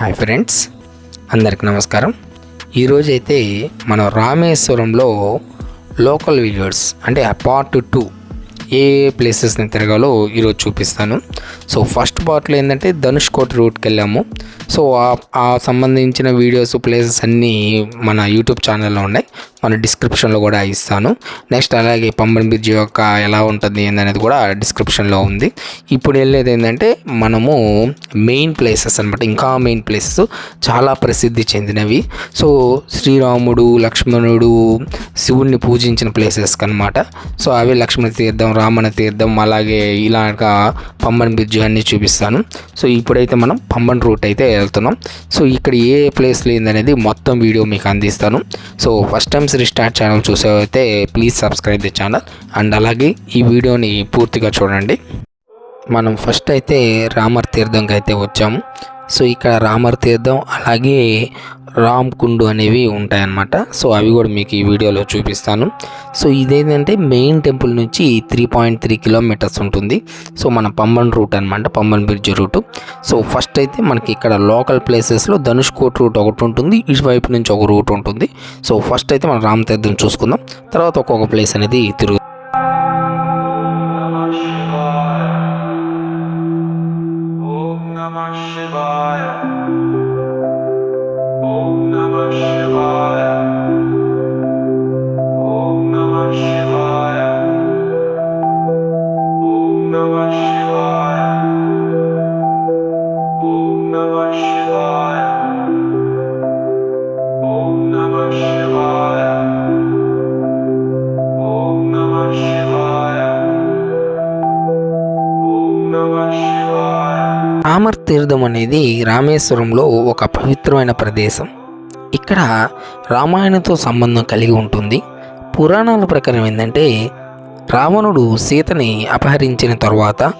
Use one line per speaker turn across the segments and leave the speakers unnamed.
Hi friends అందరికి నమస్కారం. ఈరోజు అయితే మనం రామేశ్వరంలో లోకల్ వీడియోస్ అంటే పార్ట్ టూ ఏ ప్లేసెస్ని తిరగాలో ఈరోజు చూపిస్తాను. సో ఫస్ట్ పార్ట్లో ఏంటంటే ధనుష్ కోట రూట్కి వెళ్ళాము. సో ఆ సంబంధించిన వీడియోస్ ప్లేసెస్ అన్నీ మన యూట్యూబ్ ఛానల్లో ఉన్నాయి. మన డిస్క్రిప్షన్లో కూడా ఇస్తాను. నెక్స్ట్ అలాగే పంబన్ బ్రిడ్జ్ యొక్క ఎలా ఉంటుంది అనేది కూడా డిస్క్రిప్షన్లో ఉంది. ఇప్పుడు వెళ్ళేది ఏంటంటే మనము మెయిన్ ప్లేసెస్ అనమాట ఇంకా మెయిన్ ప్లేసెస్ చాలా ప్రసిద్ధి చెందినవి. సో శ్రీరాముడు లక్ష్మణుడు శివుణ్ణి పూజించిన ప్లేసెస్ అనమాట సో అవి లక్ష్మణ తీర్థం రామణ తీర్థం అలాగే ఇలాగా పంబన్ బ్రిడ్జ్ అన్నీ చూపిస్తాను. సో ఇప్పుడైతే మనం పంబన్ రూట్ అయితే వెళ్తున్నాం. సో ఇక్కడ ఏ ప్లేస్ లేదనేది మొత్తం వీడియో మీకు అందిస్తాను. So first time restart channel చూసేవైతే please subscribe the channel and అలాగే ఈ వీడియోని పూర్తిగా చూడండి. మనం ఫస్ట్ అయితే రామర్ తీర్థంకి అయితే వచ్చాము. సో ఇక్కడ రామర్ తీర్థం అలాగే రామ్ కుండు అనేవి ఉంటాయన్నమాట. సో అవి కూడా మీకు ఈ వీడియోలో చూపిస్తాను. సో ఇదేంటంటే మెయిన్ టెంపుల్ నుంచి త్రీ పాయింట్ త్రీ కిలోమీటర్స్ ఉంటుంది. సో మన పంబన్ రూట్ అనమాట Pamban bridge route. So first అయితే మనకి ఇక్కడ లోకల్ ప్లేసెస్లో ధనుష్ కోట్ రూట్ ఒకటి ఉంటుంది ఇటువైపు నుంచి ఒక రూట్ ఉంటుంది. సో ఫస్ట్ అయితే మనం రామ్ తీర్థం చూసుకుందాం. తర్వాత ఒక్కొక్క ప్లేస్ అనేది తిరుగు రామర్ తీర్థం అనేది రామేశ్వరంలో ఒక పవిత్రమైన ప్రదేశం. ఇక్కడ రామాయణంతో సంబంధం కలిగి ఉంటుంది. పురాణాల ప్రకారం ఏంటంటే రావణుడు సీతని అపహరించిన తర్వాత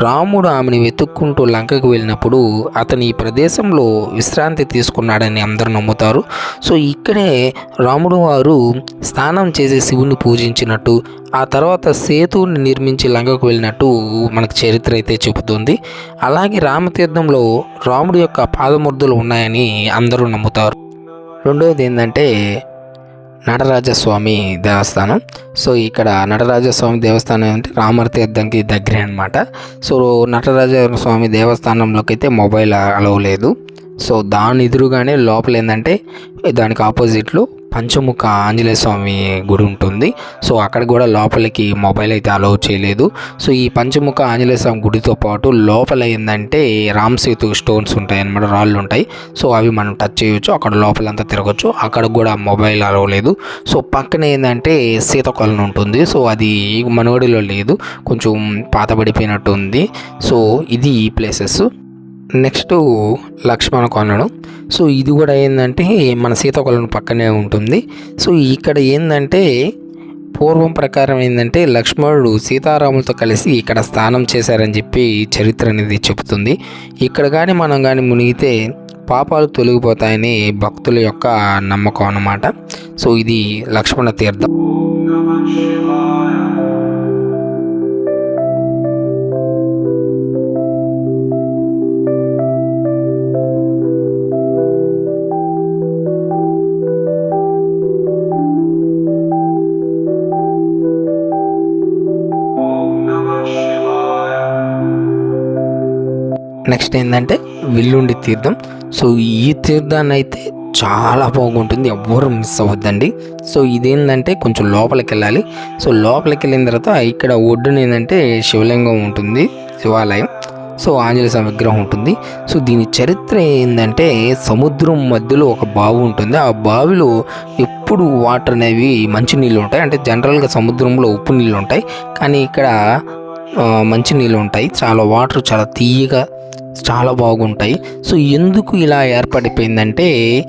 రాముడు ఆమెను వెతుక్కుంటూ లంకకు వెళ్ళినప్పుడు అతని ఈ ప్రదేశంలో విశ్రాంతి తీసుకున్నాడని అందరూ నమ్ముతారు. సో ఇక్కడే రాముడు వారు స్నానం చేసి శివుని పూజించినట్టు ఆ తర్వాత సేతువుని నిర్మించి లంకకు వెళ్ళినట్టు మనకు చరిత్ర అయితే చెబుతుంది. అలాగే రామతీర్థంలో రాముడు యొక్క పాదముద్రలు ఉన్నాయని అందరూ నమ్ముతారు. రెండవది ఏంటంటే నటరాజస్వామి దేవస్థానం. సో ఇక్కడ నటరాజస్వామి దేవస్థానం అంటే రామర్ తీర్థంకి దగ్గరే అనమాట సో నటరాజస్వామి దేవస్థానంలోకి అయితే మొబైల్ అలవ్ లేదు. సో దాని ఎదురుగానే లోపల ఏంటంటే దానికి ఆపోజిట్లో పంచముఖ ఆంజనేయ స్వామి గుడి ఉంటుంది. సో అక్కడ కూడా లోపలికి మొబైల్ అయితే అలౌ చేయలేదు. సో ఈ పంచముఖ ఆంజనేయ స్వామి గుడితో పాటు లోపల ఏంటంటే రామ్ సేతు స్టోన్స్ ఉంటాయి అన్నమాట రాళ్ళు ఉంటాయి. సో అవి మనం టచ్ చేయొచ్చు అక్కడ లోపలంతా తిరగచ్చు. అక్కడ కూడా మొబైల్ అలౌ లేదు. సో పక్కన ఏంటంటే సీతకొలను ఉంటుంది. సో అది మనవడిలో లేదు. కొంచెం పాతబడిపోయినట్టు ఉంది సో ఇది ఈ ప్లేసెస్ నెక్స్ట్ లక్ష్మణ కొనడం. సో ఇది కూడా ఏంటంటే మన సీతాకొలను పక్కనే ఉంటుంది. సో ఇక్కడ ఏంటంటే పూర్వం ప్రకారం ఏంటంటే లక్ష్మణుడు సీతారాములతో కలిసి ఇక్కడ స్నానం చేశారని చెప్పి చరిత్ర అనేది చెబుతుంది. ఇక్కడ కానీ మనం కానీ మునిగితే పాపాలు తొలగిపోతాయని భక్తుల యొక్క నమ్మకం అన్నమాట. సో ఇది లక్ష్మణ తీర్థం. నెక్స్ట్ ఏంటంటే విల్లుండి తీర్థం. సో ఈ తీర్థాన్ని అయితే చాలా బాగుంటుంది. ఎవ్వరు మిస్ అవ్వద్దండి. సో ఇదేంటంటే కొంచెం లోపలికి వెళ్ళాలి సో లోపలికి వెళ్ళిన తర్వాత ఇక్కడ ఒడ్డున ఏంటంటే శివలింగం ఉంటుంది శివాలయం. సో ఆంజనేయ స్వామి విగ్రహం ఉంటుంది. సో దీని చరిత్ర ఏంటంటే సముద్రం మధ్యలో ఒక బావి ఉంటుంది. ఆ బావిలో ఎప్పుడు వాటర్ అనేవి మంచి నీళ్ళు ఉంటాయి. అంటే జనరల్గా సముద్రంలో ఉప్పు నీళ్ళు ఉంటాయి. కానీ ఇక్కడ మంచి నీళ్ళు ఉంటాయి. చాలా వాటర్ చాలా తీయగా చాలా బాగుంటాయి. సో ఎందుకు ఇలా ఏర్పడిపోయిందంటే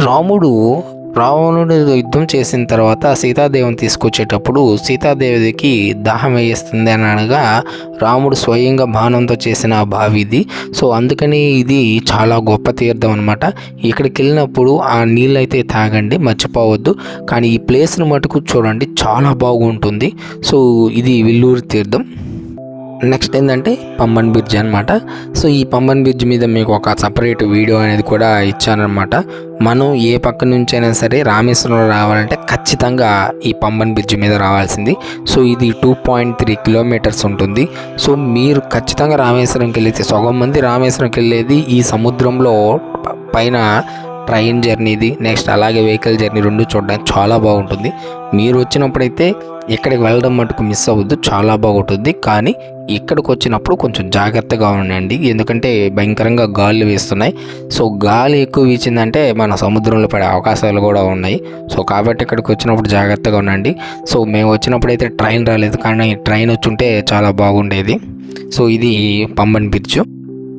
రాముడు రావణుడు యుద్ధం చేసిన తర్వాత సీతాదేవిని తీసుకొచ్చేటప్పుడు సీతాదేవికి దాహం వేస్తుంది అని అనగా రాముడు స్వయంగా బాణంతో చేసిన ఆ బావి ఇది. సో అందుకని ఇది చాలా గొప్ప తీర్థం అనమాట ఇక్కడికి వెళ్ళినప్పుడు ఆ నీళ్ళైతే తాగండి మర్చిపోవద్దు. కానీ ఈ ప్లేస్ను మటుకు చూడండి చాలా బాగుంటుంది. సో ఇది విల్లూరు తీర్థం. నెక్స్ట్ ఏంటంటే పంబన్ బ్రిడ్జ్ అనమాట సో ఈ పంబన్ బ్రిడ్జ్ మీద మీకు ఒక సపరేట్ వీడియో అనేది కూడా ఇచ్చానమాట మనం ఏ పక్క నుంచి అయినా సరే రామేశ్వరం రావాలంటే ఖచ్చితంగా ఈ పంబన్ బ్రిడ్జ్ మీద రావాల్సింది. సో ఇది టూ పాయింట్ త్రీ కిలోమీటర్స్ ఉంటుంది. సో మీరు ఖచ్చితంగా రామేశ్వరంకి వెళ్ళేది సగం మంది రామేశ్వరంకి వెళ్ళేది ఈ సముద్రంలో పైన ట్రైన్ జర్నీది నెక్స్ట్ అలాగే వెహికల్ జర్నీ రెండు చూడడానికి చాలా బాగుంటుంది. మీరు వచ్చినప్పుడైతే ఇక్కడికి వెళ్ళడం మటుకు మిస్ అవ్వద్దు. చాలా బాగుంటుంది. కానీ ఇక్కడికి వచ్చినప్పుడు కొంచెం జాగ్రత్తగా ఉండండి. ఎందుకంటే భయంకరంగా గాలి వేస్తున్నాయి. సో గాలి ఎక్కువ వీచిందంటే మన సముద్రంలో పడే అవకాశాలు కూడా ఉన్నాయి. సో కాబట్టి ఇక్కడికి వచ్చినప్పుడు జాగ్రత్తగా ఉండండి. సో మేము వచ్చినప్పుడు అయితే ట్రైన్ రాలేదు. కానీ ట్రైన్ వచ్చి ఉంటే చాలా బాగుండేది. సో ఇది పంబన్ బ్రిడ్జ్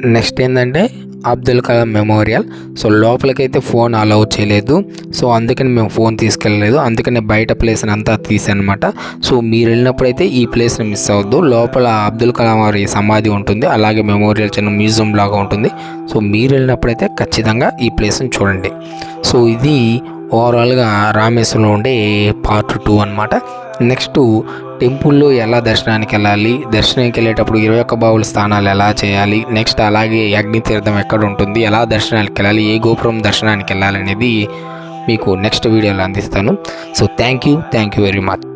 నెక్స్ట్ ఏంటంటే అబ్దుల్ కలాం మెమోరియల్. సో లోపలికైతే ఫోన్ అలౌ చేయలేదు. సో అందుకని మేము ఫోన్ తీసుకెళ్ళలేదు. అందుకని బయట ప్లేస్ని అంతా తీసానమాట సో మీరు వెళ్ళినప్పుడైతే ఈ ప్లేస్ని మిస్ అవ్వద్దు. లోపల అబ్దుల్ కలాం వారి సమాధి ఉంటుంది. అలాగే మెమోరియల్ చిన్న మ్యూజియం లాగా ఉంటుంది. సో మీరు వెళ్ళినప్పుడైతే ఖచ్చితంగా ఈ ప్లేస్ని చూడండి. సో ఇది ఓవరాల్గా రామేశ్వరంలో ఉండే పార్ట్ టూ అనమాట నెక్స్ట్ టెంపుల్లో ఎలా దర్శనానికి వెళ్ళాలి? దర్శనానికి వెళ్ళేటప్పుడు ఇరవై ఒక్క బావుల స్థానాలు ఎలా చేయాలి? నెక్స్ట్ అలాగే అగ్నితీర్థం ఎక్కడ ఉంటుంది? ఎలా దర్శనానికి వెళ్ళాలి? ఏ గోపురం దర్శనానికి వెళ్ళాలి అనేది మీకు నెక్స్ట్ వీడియోలో అందిస్తాను. So thank you thank you very much